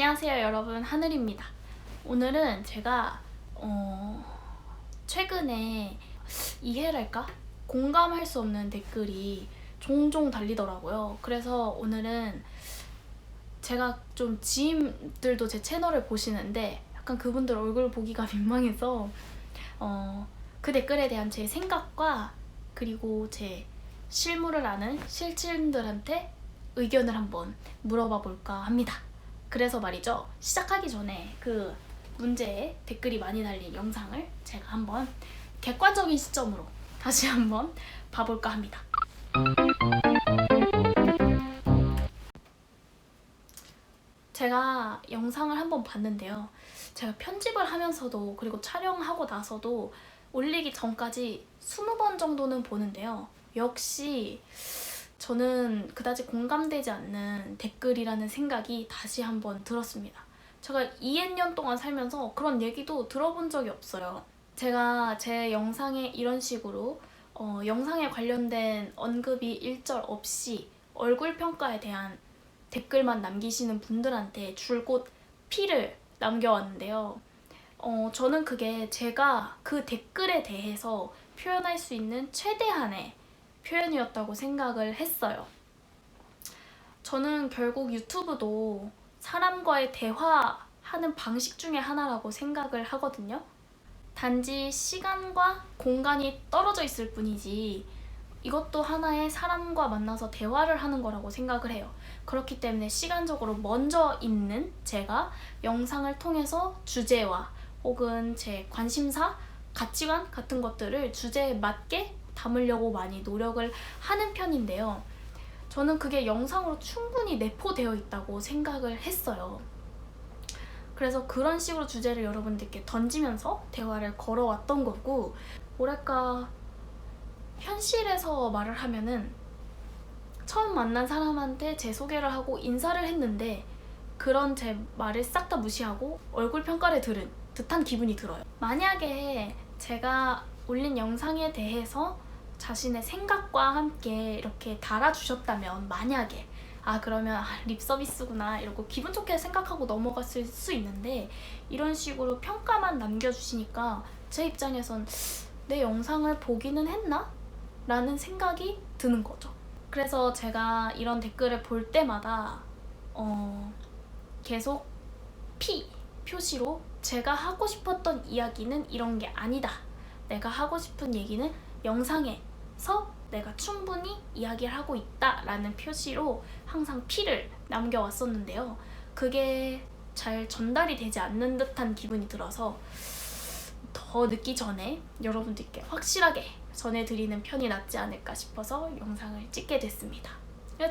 안녕하세요 여러분 하늘입니다. 오늘은 제가 어, 최근에 이해랄까 공감할 수 없는 댓글이 종종 달리더라고요. 그래서 오늘은 제가 좀 지인들도 제 채널을 보시는데 약간 그분들 얼굴 보기가 민망해서 어, 그 댓글에 대한 제 생각과 그리고 제 실물을 아는 실친들한테 의견을 한번 물어봐 볼까 합니다. 그래서 말이죠. 시작하기 전에 그 문제에 댓글이 많이 달린 영상을 제가 한번 객관적인 시점으로 다시 한번 봐볼까 합니다. 제가 영상을 한번 봤는데요. 제가 편집을 하면서도 그리고 촬영하고 나서도 올리기 전까지 20번 정도는 보는데요. 역시 저는 그다지 공감되지 않는 댓글이라는 생각이 다시 한번 들었습니다. 제가 2년 동안 살면서 그런 얘기도 들어본 적이 없어요. 제가 제 영상에 이런 식으로 어, 영상에 관련된 언급이 일절 없이 얼굴 평가에 대한 댓글만 남기시는 분들한테 줄곧 피를 남겨왔는데요. 어, 저는 그게 제가 그 댓글에 대해서 표현할 수 있는 최대한의 표현이었다고 생각을 했어요. 저는 결국 유튜브도 사람과의 대화하는 방식 중에 하나라고 생각을 하거든요. 단지 시간과 공간이 떨어져 있을 뿐이지 이것도 하나의 사람과 만나서 대화를 하는 거라고 생각을 해요. 그렇기 때문에 시간적으로 먼저 있는 제가 영상을 통해서 주제와 혹은 제 관심사, 가치관 같은 것들을 주제에 맞게 담으려고 많이 노력을 하는 편인데요. 저는 그게 영상으로 충분히 내포되어 있다고 생각을 했어요. 그래서 그런 식으로 주제를 여러분들께 던지면서 대화를 걸어왔던 거고, 뭐랄까, 현실에서 말을 하면은 처음 만난 사람한테 제 소개를 하고 인사를 했는데 그런 제 말을 싹 다 무시하고 얼굴 평가를 들은 듯한 기분이 들어요. 만약에 제가 올린 영상에 대해서 자신의 생각과 함께 이렇게 달아주셨다면 만약에 아 그러면 아, 립 서비스구나 이러고 기분 좋게 생각하고 넘어갔을 수 있는데 이런 식으로 평가만 남겨주시니까 제 입장에선 내 영상을 보기는 했나? 라는 생각이 드는 거죠. 그래서 제가 이런 댓글을 볼 때마다 어, 계속 P 표시로 제가 하고 싶었던 이야기는 이런 게 아니다. 내가 하고 싶은 얘기는 영상에 서 내가 충분히 이야기를 하고 있다라는 표시로 항상 P를 남겨왔었는데요. 그게 잘 전달이 되지 않는 듯한 기분이 들어서 더 늦기 전에 여러분들께 확실하게 전해드리는 편이 낫지 않을까 싶어서 영상을 찍게 됐습니다.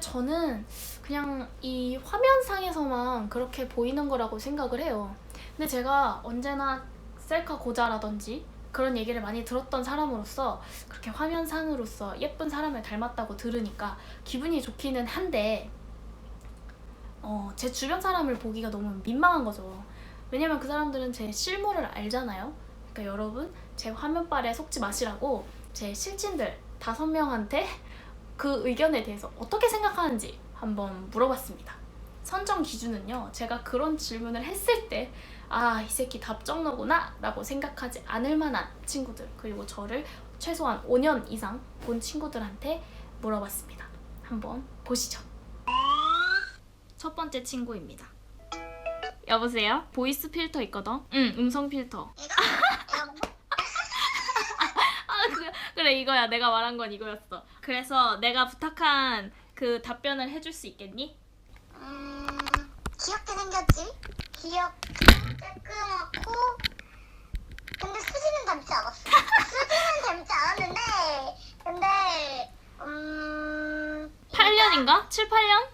저는 그냥 이 화면상에서만 그렇게 보이는 거라고 생각을 해요. 근데 제가 언제나 셀카 고자라든지 그런 얘기를 많이 들었던 사람으로서 그렇게 화면상으로서 예쁜 사람을 닮았다고 들으니까 기분이 좋기는 한데 어, 제 주변 사람을 보기가 너무 민망한 거죠. 왜냐면 그 사람들은 제 실물을 알잖아요. 그러니까 여러분 제 화면빨에 속지 마시라고 제 실친들 다섯 명한테 그 의견에 대해서 어떻게 생각하는지 한번 물어봤습니다. 선정 기준은요, 제가 그런 질문을 했을 때, 아, 이 새끼 답정너구나, 라고 생각하지 않을 만한 친구들, 그리고 저를 최소한 5년 이상 본 친구들한테 물어봤습니다. 한번 보시죠. 첫 번째 친구입니다. 여보세요? 보이스 필터 있거든? 응, 음성 필터. 아, 그, 그래, 이거야. 내가 말한 건 이거였어. 그래서 내가 부탁한 그 답변을 해줄 수 있겠니? 음, 귀엽게 생겼지? 귀엽 고 깔끔하고 근데 수지는 닮지 않았어. 수지는 닮지 않았는데 근데 음 8년인가? 7, 8년?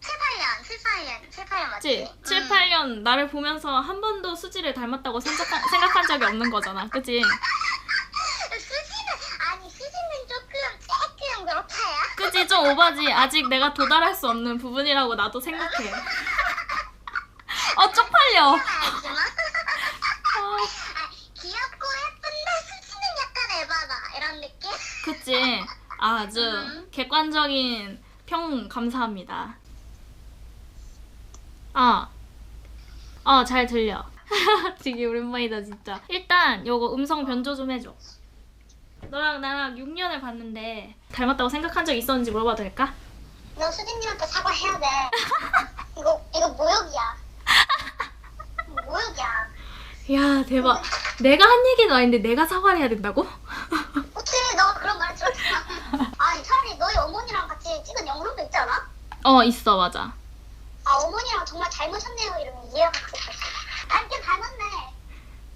7, 8년, 7, 8년, 7, 8년 맞지? 그치? 7, 8년 나를 보면서 한 번도 수지를 닮았다고 생각한, 생각한 적이 없는 거잖아. 그치? 수지는 아니 수지는 조금 조금 그렇다야. 그치? 좀 오바지. 아직 내가 도달할 수 없는 부분이라고 나도 생각해. 어, 쪽팔려. 아주 객관적인 평 감사합니다. 아, 어, 잘 들려. 되게 오랜만이다, 진짜. 일단, 요거 음성 변조 좀 해줘. 너랑 나랑 6년을 봤는데, 닮았다고 생각한 적 있었는지 물어봐도 될까? 너 수진님한테 사과해야 돼. 이거 이거 모욕이야. 모욕이야. 야, 대박. 내가 한 얘기는 아닌데, 내가 사과를 해야 된다고? 어떻게 너 그런 말 들었잖아. 아니 차라리 너희 어머니랑 같이 찍은 영상도 있지 않아? 어, 있어, 맞아. 아 어머니랑 정말 닮으셨네요 이러면 이해가 닮게 닮았네.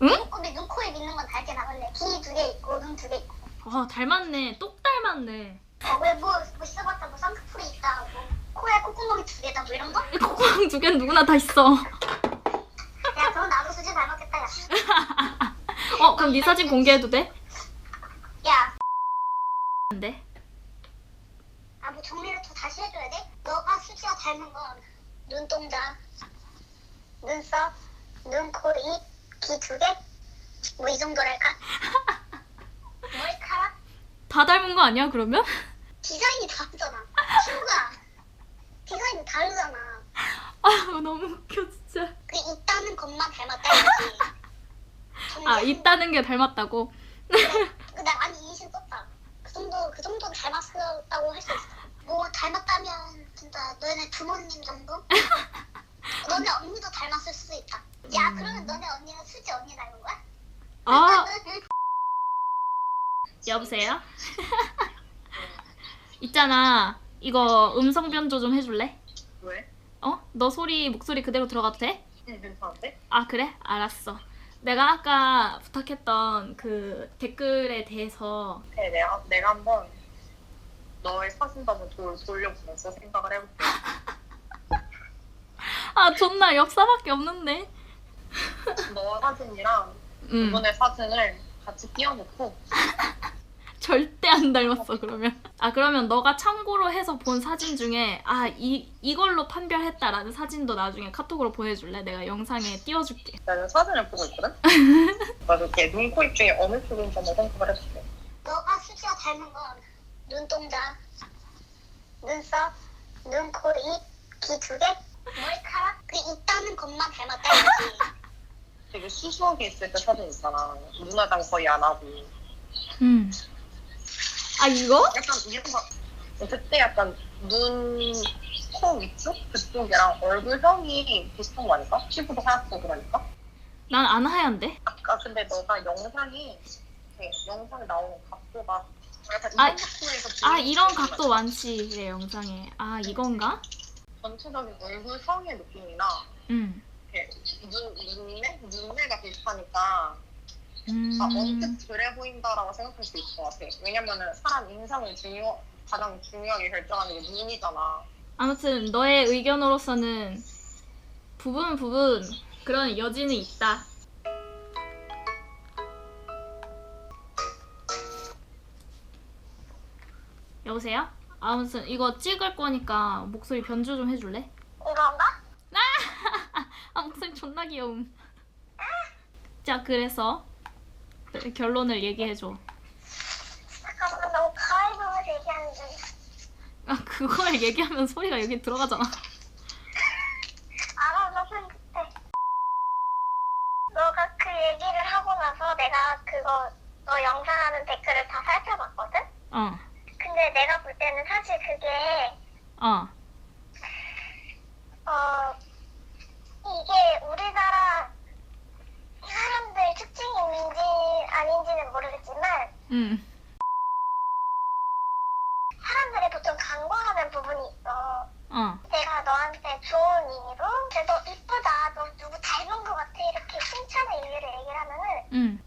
응? 근데 눈, 코에 있는 건 닮게 닮았네. 귀 두 개 있고 눈 두 개 있고. 어, 닮았네. 똑 닮았네. 어, 왜뭐 뭐 써봤다 뭐 쌍꺼풀이 있다 뭐 코에 콧구멍이 두 개다 뭐 이런 거? 콧구멍 두 개는 누구나 다 있어. 야 그럼 나도 수지 닮았겠다 야. 어, 그럼 네 사진 공개해도 돼? 야, 안 돼. 아 뭐 정리를 더 다시 해줘야 돼? 너가 수지와 닮은 건 눈동자, 눈썹, 눈, 코, 입, 귀 두 개? 뭐 이 정도랄까? 머리카락? 다 닮은 거 아니야, 그러면? 디자인이 다르잖아. 친구야. 디자인이 다르잖아. 아, 너무 웃겨, 진짜. 그 있다는 것만 닮았다 이거지. 아, 있다는 게 닮았다고? 근데 아니 인신 썼다. 그 정도 그 정도 닮았다고 할 수 있어. 뭐 닮았다면 진짜 너네 부모님 정도? 너네 언니도 닮았을 수도 있다. 야 음. 그러면 너네 언니는 수지 언니 닮은 거야? 아, 여보세요? 있잖아. 이거 음성 변조 좀 해줄래? 왜? 어? 너 소리, 목소리 그대로 들어가도 돼? 응, 괜찮은데? 아, 그래? 알았어. 내가 아까 부탁했던 그 댓글에 대해서 네, 내가, 내가 한번 너의 사진 한번 돌, 돌려보면서 생각을 해볼게. 아, 존나 역사밖에 없는데. 너 사진이랑 음, 그분의 사진을 같이 띄워놓고 절대 안 닮았어, 그러면. 아, 그러면 너가 참고로 해서 본 사진 중에 아, 이 이걸로 판별했다라는 사진도 나중에 카톡으로 보내 줄래? 내가 영상에 띄워 줄게. 나는 사진을 보고 있거든? 그래서 이렇게 눈, 코, 입 중에 어느 쪽인지 한번 생각을 해볼게. 너가 수지와 닮은 건 눈동자, 눈썹, 눈, 코, 입, 귀 두 개? 머리카락? 그 있다는 것만 닮았다 이거지. 되게 수수하게 있을 때 사진 있잖아. 눈화장 거의 안 하고. 음. 아, 이거? 약간 이런 거. 그때 약간 눈, 코 위쪽? 그쪽이랑 얼굴형이 비슷한 거 아닐까? 피부도 하얗고 그러니까? 난 안 하얀데. 아까 근데 너가 영상이 그 영상에 나오는 각도가 약간 아, 이런 각도에서 아, 보이는 이런 느낌이 각도 많지. 그래, 영상에. 아, 이건가? 전체적인 얼굴형의 느낌이나 음. 눈 눈매 눈매가 비슷하니까 음. 아, 언뜻 그래 보인다라고 생각할 수 있을 것 같아. 왜냐면은 사람 인상을 중요 가장 중요하게 결정하는 게 눈이잖아. 아무튼 너의 의견으로서는 부분 부분 그런 여지는 있다. 여보세요? 아무튼 이거 찍을 거니까 목소리 변조 좀 해줄래? 이건가? 아 목소리 존나 귀여움. 자 그래서 결론을 얘기해줘. 잠깐만 너무 가을 보면서 얘기하는 중. 아 그걸 얘기하면 소리가 여기 들어가잖아. 알아서 편집해. 너가 그 얘기를 하고 나서 내가 그거 너 영상 하는 댓글을 다 살펴봤거든? 어, 근데 내가 볼 때는 사실 그게 어, 어 이게 우리나라 사람들 특징인지 아닌지는 모르겠지만 음, 사람들이 보통 간과하는 부분이 있어. 어, 내가 너한테 좋은 의미로 그래 너 이쁘다 너 누구 닮은 것 같아 이렇게 칭찬의 의미를 얘기를 하면은 음,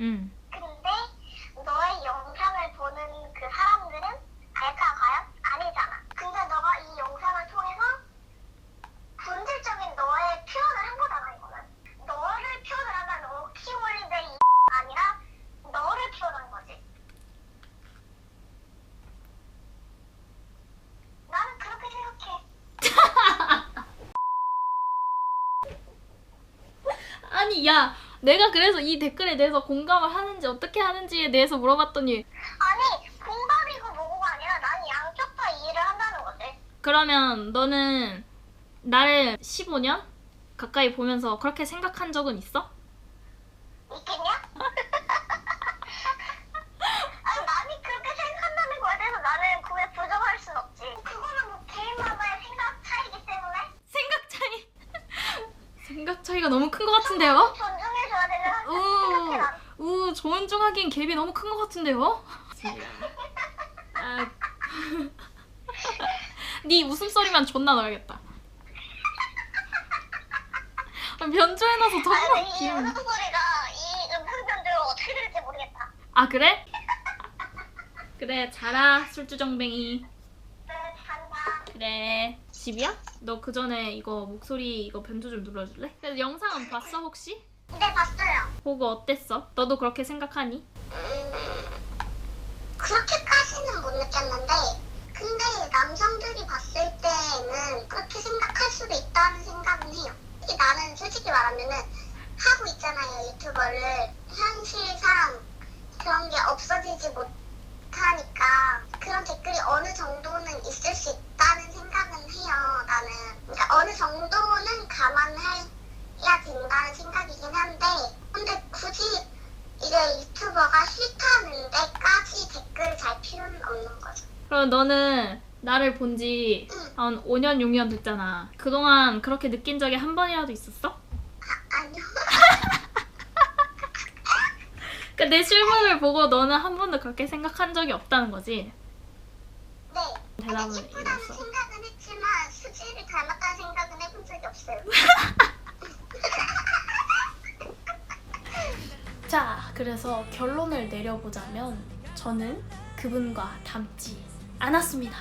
음. 근데 너의 영상을 보는 그 사람들은 알까 과연? 아니잖아. 근데 너가 이 영상을 통해서 본질적인 너의 표현을 한 거잖아, 이거는. 너를 표현을 하면 어, 키월린데 이 아니라 너를 표현한 거지. 나는 그렇게 생각해. 아니 야 내가 그래서 이 댓글에 대해서 공감을 하는지 어떻게 하는지에 대해서 물어봤더니 아니 공감이고 뭐고가 아니라 나는 양쪽 다 이해를 한다는 거지. 그러면 너는 나를 15년 가까이 보면서 그렇게 생각한 적은 있어? 있겠냐? 아니 나니 그렇게 생각한다는 거에 대해서 나는 그에 부정할 순 없지. 그거는 뭐 개인마다의 생각 차이기 때문에 생각 차이 생각 차이가 너무 큰 것 같은데요? 존중해줘야 되는 우, 생각해 난. 우 존중하기엔 갭이 너무 큰 것 같은데요? 아, 네 웃음소리만 존나 넣어야겠다. 아, 변조해놔서 아니 정말 근데 이 귀여워. 웃음소리가 이 음성 변조를 어떻게 들을지 모르겠다. 아 그래? 그래 자라 술주정뱅이 네, 잘한다. 그래 집이야? 너 그 전에 이거 목소리 이거 변조 좀 눌러줄래? 그래서 영상은 봤어 혹시? 네 봤어요. 보고 어땠어? 너도 그렇게 생각하니? 그렇게까지는 못 느꼈는데 근데 남성들이 봤을 때는 그렇게 생각할 수도 있다는 생각은 해요. 특히 나는 솔직히 말하면은 하고 있잖아요 유튜버를 현실상 그런 게 없어지지 못하니까 그런 댓글이 어느 정도는 있을 수 있다는 생각은 해요 나는 그러니까 어느 정도는 감안해 이게 유튜버가 싫다는 데까지 댓글을 달 필요는 없는 거죠. 그럼 너는 나를 본지한 5년 6년 됐잖아 그동안 그렇게 느낀 적이 한 번이라도 있었어? 아, 아니요. 그러니까 내 실물을 보고 너는 한 번도 그렇게 생각한 적이 없다는 거지? 네. 대답을 이뤘어 생각은 했지만 수지를 닮았다는 생각은 해본 적이 없어요. 자, 그래서 결론을 내려보자면 저는 그분과 닮지 않았습니다.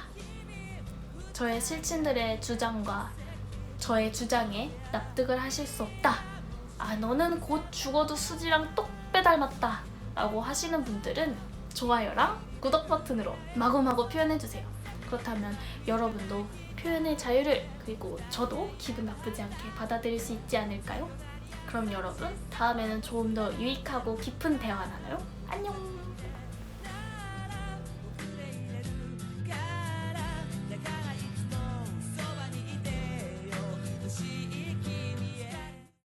저의 실친들의 주장과 저의 주장에 납득을 하실 수 없다. 아, 너는 곧 죽어도 수지랑 똑 빼닮았다. 라고 하시는 분들은 좋아요랑 구독 버튼으로 마구마구 표현해주세요. 그렇다면 여러분도 표현의 자유를 그리고 저도 기분 나쁘지 않게 받아들일 수 있지 않을까요? 그럼 여러분 다음에는 조금 더 유익하고 깊은 대화 나눠요. 안녕.